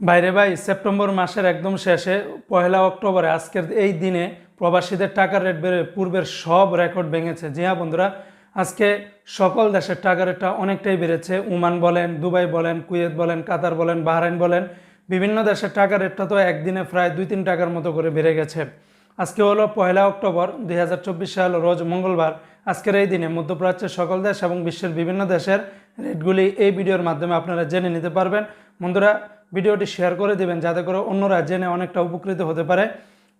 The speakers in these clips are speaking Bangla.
বাইরে ভাই, সেপ্টেম্বর মাসের একদম শেষে, পয়লা অক্টোবরে, আজকের এই দিনে প্রবাসীদের টাকার রেট বেড়ে পূর্বের সব রেকর্ড ভেঙেছে। জি হ্যাঁ বন্ধুরা, আজকে সকল দেশের টাকার রেটটা অনেকটাই বেড়েছে। ওমান বলেন, দুবাই বলেন, কুয়েত বলেন, কাতার বলেন, বাহরাইন বলেন, বিভিন্ন দেশের টাকার রেটটা তো একদিনে প্রায় দুই তিন টাকার মতো করে বেড়ে গেছে। আজকে হলো পয়লা অক্টোবর দুই হাজার চব্বিশ সাল, রোজ মঙ্গলবার। আজকের এই দিনে মধ্যপ্রাচ্যের সকল দেশ এবং বিশ্বের বিভিন্ন দেশের রেটগুলি এই ভিডিওর মাধ্যমে আপনারা জেনে নিতে পারবেন। বন্ধুরা ভিডিওটি শেয়ার করে দেবেন, যাতে করে অন্যরা জেনে অনেকটা উপকৃত হতে পারে।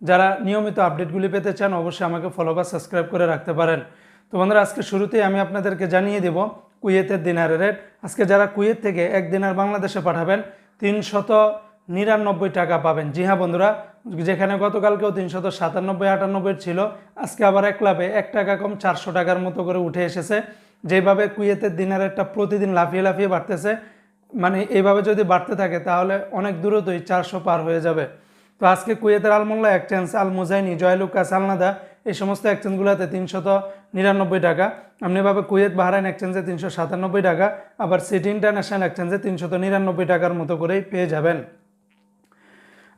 যারা নিয়মিত আপডেটগুলি পেতে চান, অবশ্যই আমাকে ফলো বা সাবস্ক্রাইব করে রাখতে পারেন। তো বন্ধুরা, আজকে শুরুতেই আমি আপনাদেরকে জানিয়ে দেব কুয়েতের দিনারের রেট। আজকে যারা কুয়েত থেকে এক দিনার বাংলাদেশে পাঠাবেন, তিনশত নিরানব্বই টাকা পাবেন। জি হ্যাঁ বন্ধুরা, যেখানে গতকালকেও তিনশত সাতানব্বই, আটানব্বই ছিল, আজকে আবার এক লাভে এক টাকা কম চারশো টাকার মতো করে উঠে এসেছে। যেভাবে কুয়েতের দিনের একটা প্রতিদিন লাফিয়ে লাফিয়ে বাড়তেছে মানে এইভাবে যদি বাড়তে থাকে, তাহলে অনেক দূরতই চারশো পার হয়ে যাবে। তো আজকে কুয়েতের আলমোল্লা এক্সচেঞ্জ আল মুজাইনি জয়লুকাস আলনাদা এই সমস্ত এক্সচেঞ্জগুলোতে তিনশত নিরানব্বই টাকা। এমনিভাবে কুয়েত, বাহারাইন এক্সচেঞ্জে তিনশো সাতানব্বই টাকা, আবার সিটি ইন্টারন্যাশনাল এক্সচেঞ্জে তিনশত নিরানব্বই টাকার মতো করেই পেয়ে যাবেন।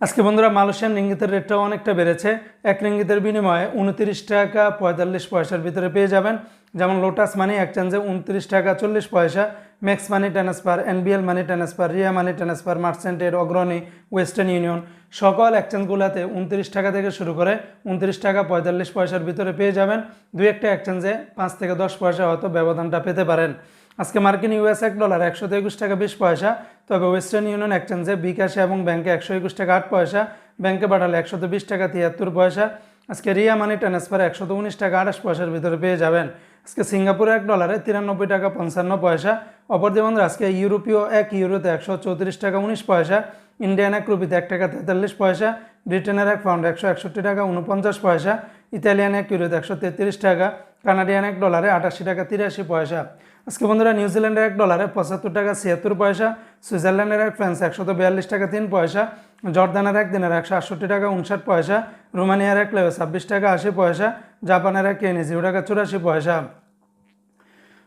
আজকে বন্ধুরা মালয়েশিয়ান রিঙ্গিতের রেটটাও অনেকটা বেড়েছে। এক রিঙ্গিতের বিনিময়ে উনত্রিশ টাকা পঁয়তাল্লিশ পয়সার ভিতরে পেয়ে যাবেন। যেমন লোটাস মানি এক্সচেঞ্জে উনত্রিশ টাকা চল্লিশ পয়সা max money transfer NBL money transfer Ria money transfer মার্চেন্টের Agrani Western Union সকল এক্সচেঞ্জগুলোতে উনত্রিশ টাকা থেকে শুরু করে উনত্রিশ টাকা পঁয়তাল্লিশ পয়সার ভিতরে পেয়ে যাবেন। দুই একটা এক্সচেঞ্জে পাঁচ থেকে দশ পয়সা হয়তো ব্যবধানটা পেতে পারেন। আজকে মার্কিন ইউএস এক ডলার একশো একুশ টাকা বিশ পয়সা, তবে ওয়েস্টার্ন ইউনিয়ন এক্সচেঞ্জে বিকাশে এবং ব্যাংকে একশো একুশ টাকা আট পয়সা, ব্যাংকে পাঠালে একশো বিশ টাকা তিয়াত্তর পয়সা। আজকে রিয়া মানি ট্রান্সফার একশো উনিশ টাকা আঠাশ পয়সার ভিতরে পেয়ে যাবেন। আজকে সিঙ্গাপুরে এক ডলারে তিরানব্বই টাকা পঞ্চান্ন পয়সা, অপর বন্ধুরা আজকে ইউরোপীয় এক ইউরোতে একশো চৌত্রিশ টাকা উনিশ পয়সা, ইন্ডিয়ান এক রুপিতে এক টাকা তেতাল্লিশ পয়সা, ব্রিটেনের এক পাউন্ড একশো একষট্টি টাকা উনপঞ্চাশ পয়সা, ইতালিয়ান এক ইউরোতে একশো তেত্রিশ টাকা, কানাডিয়ান এক ডলারে আটাশি টাকা তিরাশি পয়সা। আজকে বন্ধুরা নিউজিল্যান্ডের এক ডলারে পঁচাত্তর টাকা, ছিয়াত্তর পয়সা, সুইজারল্যান্ডের এক ফ্রান্স একশত বিয়াল্লিশ টাকা, তিন পয়সা, জর্দানের এক দিনের একশো আটষট্টি টাকা, উনষাট পয়সা, রোমানিয়ার এক লেবে ছাব্বিশ টাকা, আশি পয়সা, জাপানের এক কেনি জিরো টাকা, চুরাশি পয়সা।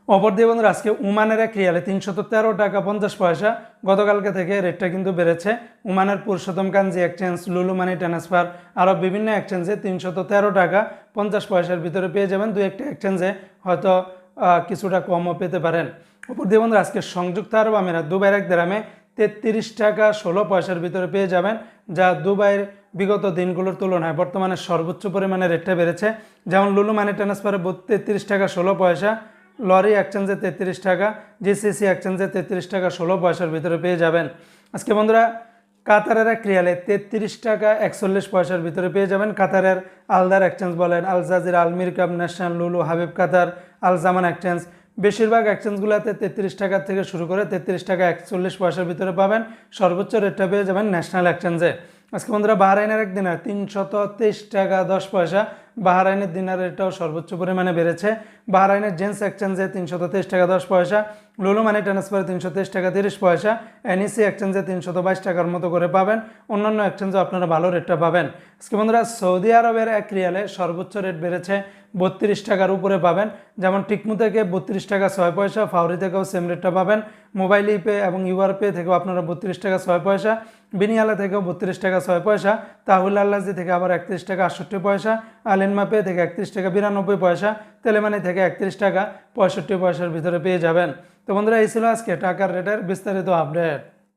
অপর দিয়ে বন্ধুরা, আজকে উমানের এক রিয়ালে তিনশত তেরো টাকা, পঞ্চাশ পয়সা। গতকালকে থেকে রেটটা কিন্তু বেড়েছে। উমানের পুরুষোত্তম কাঞ্জি এক্সচেঞ্জ লুলু মানি ট্রান্সফার আরও বিভিন্ন এক্সচেঞ্জে তিনশত তেরো টাকা, পঞ্চাশ পয়সার ভিতরে পেয়ে যাবেন। দু একটা এক্সচেঞ্জে হয়তো কিছুটা কমও পেতে পারেন। অপর দিয়ে বন্ধুরা, আজকে সংযুক্ত আরব আমিরাত, দুবাইয়ের এক দেরামে তেত্রিশ টাকা ষোলো পয়সার ভিতরে পেয়ে যাবেন, যা দুবাইয়ের বিগত দিনগুলোর তুলনায় বর্তমানে সর্বোচ্চ পরিমাণে রেটটা বেড়েছে। যেমন লুলু মানি ট্রান্সফারে তেত্রিশ টাকা ষোলো পয়সা, লরি এক্সচেঞ্জে তেত্রিশ টাকা, জিসিসি এক্সচেঞ্জে তেত্রিশ টাকা ষোলো পয়সার ভিতরে পেয়ে যাবেন। আজকে বন্ধুরা কাতারের এক রিয়ালে তেত্রিশ টাকা একচল্লিশ পয়সার ভিতরে পেয়ে যাবেন কাতারের আলদার এক্সচেঞ্জ বলেন আল জাজির আলমির কাপ ন্যাশনাল লুলু, হাবিব কাতার, আল জামান এক্সচেঞ্জ। বেশিরভাগ এক্সচেঞ্জগুলোতে তেত্রিশ টাকা থেকে শুরু করে তেত্রিশ টাকা একচল্লিশ পয়সার ভিতরে পাবেন। সর্বোচ্চ রেটটা পেয়ে যাবেন ন্যাশনাল এক্সচেঞ্জে। আজকে বন্ধুরা বাহরাইনের একদিনে তিনশত তেইশ টাকা দশ পয়সা বাহরাইনের দিনার রেটটাও সর্বোচ্চ পরিমাণে বেড়েছে। বাহরাইনের জেন্স এক্সচেঞ্জে তিনশত তেইশ টাকা দশ পয়সা, লুলু মানি ট্রান্সফারে তিনশো তেইশ টাকা তিরিশ পয়সা, এনইসি এক্সচেঞ্জে তিনশত বাইশ টাকার মতো করে পাবেন। অন্যান্য এক্সচেঞ্জে আপনারা ভালো রেটটা পাবেন। বন্ধুরা সৌদি আরবের এক রিয়ালে সর্বোচ্চ রেট বেড়েছে বত্রিশ টাকার উপরে পাবেন। যেমন টিকমু থেকে বত্রিশ টাকা ছয় পয়সা, ফাউরি থেকেও সেম রেটটা পাবেন। মোবাইল ইপে এবং ইউআর পে থেকেও আপনারা বত্রিশ টাকা ছয় পয়সা। বিনিয়ালা থেকেও বত্রিশ টাকা ছয় পয়সা। তাহুল আল্লাজি থেকে আবার একত্রিশ টাকা আটষট্টি পয়সা। আলিনমা পে থেকে একত্রিশ টাকা বিরানব্বই পয়সা। তেলেমানি থেকে একত্রিশ টাকা পঁয়ষট্টি পয়সার ভিতরে পেয়ে যাবেন। তো বন্ধুরা, এই ছিল আজকে টাকার রেটের বিস্তারিত আপডেট